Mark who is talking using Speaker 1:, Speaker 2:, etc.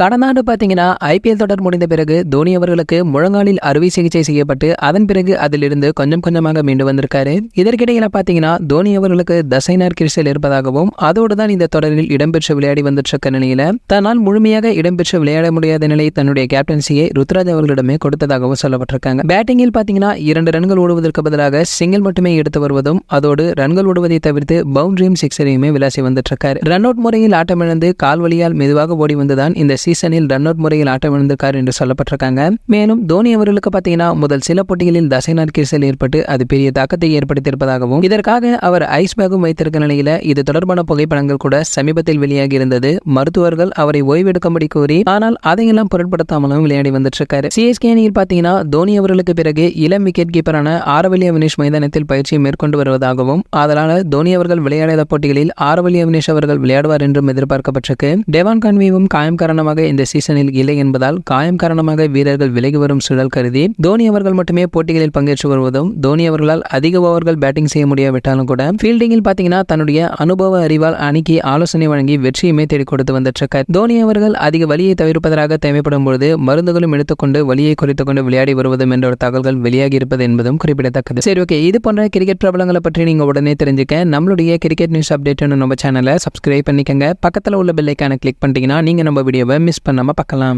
Speaker 1: கடந்த ஆண்டு பார்த்தீங்கன்னா ஐபிஎல் தொடர் முடிந்த பிறகு தோனி அவர்களுக்கு முழங்காலில் அறுவை சிகிச்சை செய்யப்பட்டு அதன் பிறகு அதிலிருந்து கொஞ்சம் கொஞ்சமாக மீண்டு வந்திருக்காரு. இதற்கிடையில பார்த்தீங்கன்னா தோனி அவர்களுக்கு தசைனார் கிரிசல் இருப்பதாகவும் அதோடு தான் இந்த தொடரில் இடம்பெற்று விளையாடி வந்துட்டு இருக்க நிலையில தன்னால் முழுமையாக இடம்பெற்று விளையாட முடியாத நிலை தன்னுடைய கேப்டன்சியை ருத்ராஜ் அவர்களிடமே கொடுத்ததாகவும் சொல்லப்பட்டிருக்காங்க. பேட்டிங்கில் பார்த்தீங்கன்னா இரண்டு ரன்கள் ஓடுவதற்கு பதிலாக சிங்கிள் மட்டுமே எடுத்து வருவதும் அதோடு ரன்கள் ஓடுவதை தவிர்த்து பவுண்டரியும் சிக்ஸரையுமே விளாசி வந்துட்டு இருக்காரு ரன் அவுட் முறையில் ஆட்டமிழந்து கால்வழியால் மெதுவாக ஓடி வந்துதான் இந்த சீசனில் ரன் அவுட் முறையில் ஆட்டம் இழந்திருக்கார் என்று சொல்லப்பட்டிருக்காங்க. மேலும் தோனி அவர்களுக்கு பார்த்தீங்கன்னா முதல் சில போட்டிகளில் தசைநாட் கிரிசல் ஏற்பட்டு அது பெரிய தாக்கத்தை ஏற்படுத்தியிருப்பதாகவும் இதற்காக அவர் ஐஸ் பேக்கும் வைத்திருக்க நிலையில இது தொடர்பான புகைப்படங்கள் கூட சமீபத்தில் வெளியாகி இருந்தது மருத்துவர்கள் அவரை ஓய்வெடுக்கும்படி கூறி ஆனால் அதையெல்லாம் பொருட்படுத்தாமலும் விளையாடி வந்துட்டு இருக்காரு சிஎஸ்கே அணியில் பார்த்தீங்கன்னா தோனி அவர்களுக்கு பிறகு இளம் விக்கெட் கீப்பரான ஆரவலி அவினேஷ் மைதானத்தில் பயிற்சியை மேற்கொண்டு வருவதாகவும் அதனால தோனி அவர்கள் விளையாடாத போட்டிகளில் ஆரவலி அவினேஷ் அவர்கள் விளையாடுவார் என்றும் எதிர்பார்க்கப்பட்டிருக்கு. டெவான் கான்வியும் காயம் காரணமாக இந்த சீசனில் இல்லை என்பதால் காயம் காரணமாக வீரர்கள் விலகி வரும் சூழல் கருதி தோனி அவர்கள் மட்டுமே போட்டிகளில் பங்கேற்று வருவதும் தோனி அவர்களால் அதிக ஓவர்கள் பேட்டிங் செய்ய முடியாவிட்டாலும் கூட ஃபீல்டிங்கில் பார்த்தீங்கன்னா தன்னுடைய அனுபவ அறிவால் அணிக்கு ஆலோசனை வழங்கி வெற்றியுமே தேடி கொடுத்து வந்துட்டு தோனி அவர்கள் அதிக வலியை தவிர்ப்பதற்காக தேவைப்படும் பொழுது மருந்துகளும் எடுத்துக்கொண்டு வலியை குறைத்துக் கொண்டு விளையாடி வருவதும் என்ற ஒரு தகவல்கள் வெளியாகி இருப்பது என்பதும் குறிப்பிடத்தக்கது. சரி ஓகே இது போன்ற கிரிக்கெட் பிரபலங்களை பற்றி நீங்க உடனே தெரிஞ்சுக்க நம்மளுடைய கிரிக்கெட் நியூஸ் அப்டேட் நம்ம சேனலை சப்ஸ்கிரைப் பண்ணிக்கங்க. பக்கத்தில் உள்ள பெல்லைக்கான கிளிக் பண்ணிட்டீங்கன்னா நீங்க நம்ம வீடியோவை மிஸ் பண்ணாமல் பார்க்கலாம்.